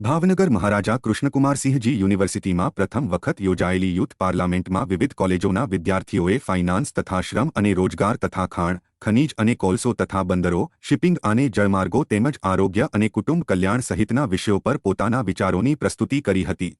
ભાવનગર મહારાજા કૃષ્ણકુમારસિંહજી યુનિવર્સિટીમાં પ્રથમ વખત યોજાયેલી યુથ પાર્લામેન્ટમાં વિવિધ કોલેજોના વિદ્યાર્થીઓએ ફાઇનાન્સ તથા શ્રમ અને રોજગાર તથા ખાણ, ખનીજ અને કોલસો તથા બંદરો, શિપિંગ અને જળમાર્ગો તેમજ આરોગ્ય અને કુટુંબ કલ્યાણ સહિતના વિષયો પર પોતાના વિચારોની પ્રસ્તુતિ કરી હતી.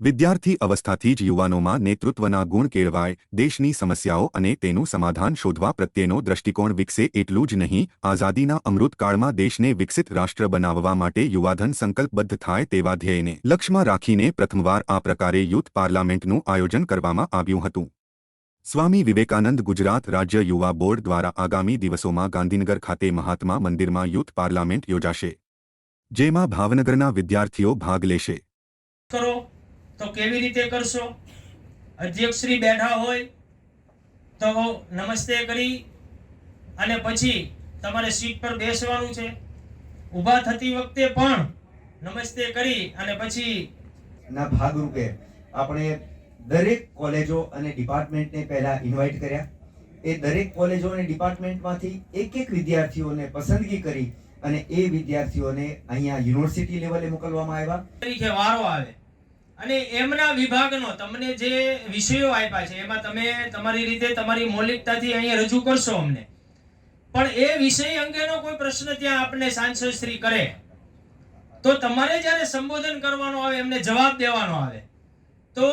વિદ્યાર્થી અવસ્થાથી જ યુવાનોમાં નેતૃત્વના ગુણ કેળવાય, દેશની સમસ્યાઓ અને તેનું સમાધાન શોધવા પ્રત્યેનો દ્રષ્ટિકોણ વિકસે એટલું જ નહીં, આઝાદીના અમૃતકાળમાં દેશને વિકસિત રાષ્ટ્ર બનાવવા માટે યુવાધન સંકલ્પબદ્ધ થાય તેવા ધ્યેયને લક્ષ્યમાં રાખીને પ્રથમવાર આ પ્રકારે યુથ પાર્લામેન્ટનું આયોજન કરવામાં આવ્યું હતું. સ્વામી વિવેકાનંદ ગુજરાત રાજ્ય યુવા બોર્ડ દ્વારા આગામી દિવસોમાં ગાંધીનગર ખાતે મહાત્મા મંદિરમાં યુથ પાર્લામેન્ટ યોજાશે. જેમાં ભાવનગરના વિદ્યાર્થીઓ ભાગ લેશે. કરો. તો કેવી રીતે કરશો? અધ્યક્ષશ્રી બેઠા હોય તો નમસ્તે કરી અને પછી તમારે સીટ પર બેસવાનું છે. ઊભા થતી વખતે પણ નમસ્તે કરી અને પછી ના ભાગરૂપે આપણે દરેક કોલેજો અને ડિપાર્ટમેન્ટને પહેલા ઇન્વાઇટ કર્યા. એ દરેક કોલેજો અને ડિપાર્ટમેન્ટમાંથી એક એક વિદ્યાર્થીઓને પસંદગી કરી અને એ વિદ્યાર્થીઓને અહીંયા યુનિવર્સિટી લેવલે મોકલવામાં આવ્યા. તરીકે વારો આવે. અને એમના વિભાગનો તમને જે વિષયો આપ્યા છે, એમાં તમે તમારી રીતે તમારી મૌલિકતાથી અહીંયા રજૂ કરશો અમને. પણ એ વિષય અંગેનો કોઈ પ્રશ્ન ત્યાં આપણે સાંસદશ્રી કરે, તો તમારે જ્યારે સંબોધન કરવાનો આવે, એમને જવાબ દેવાનો આવે, તો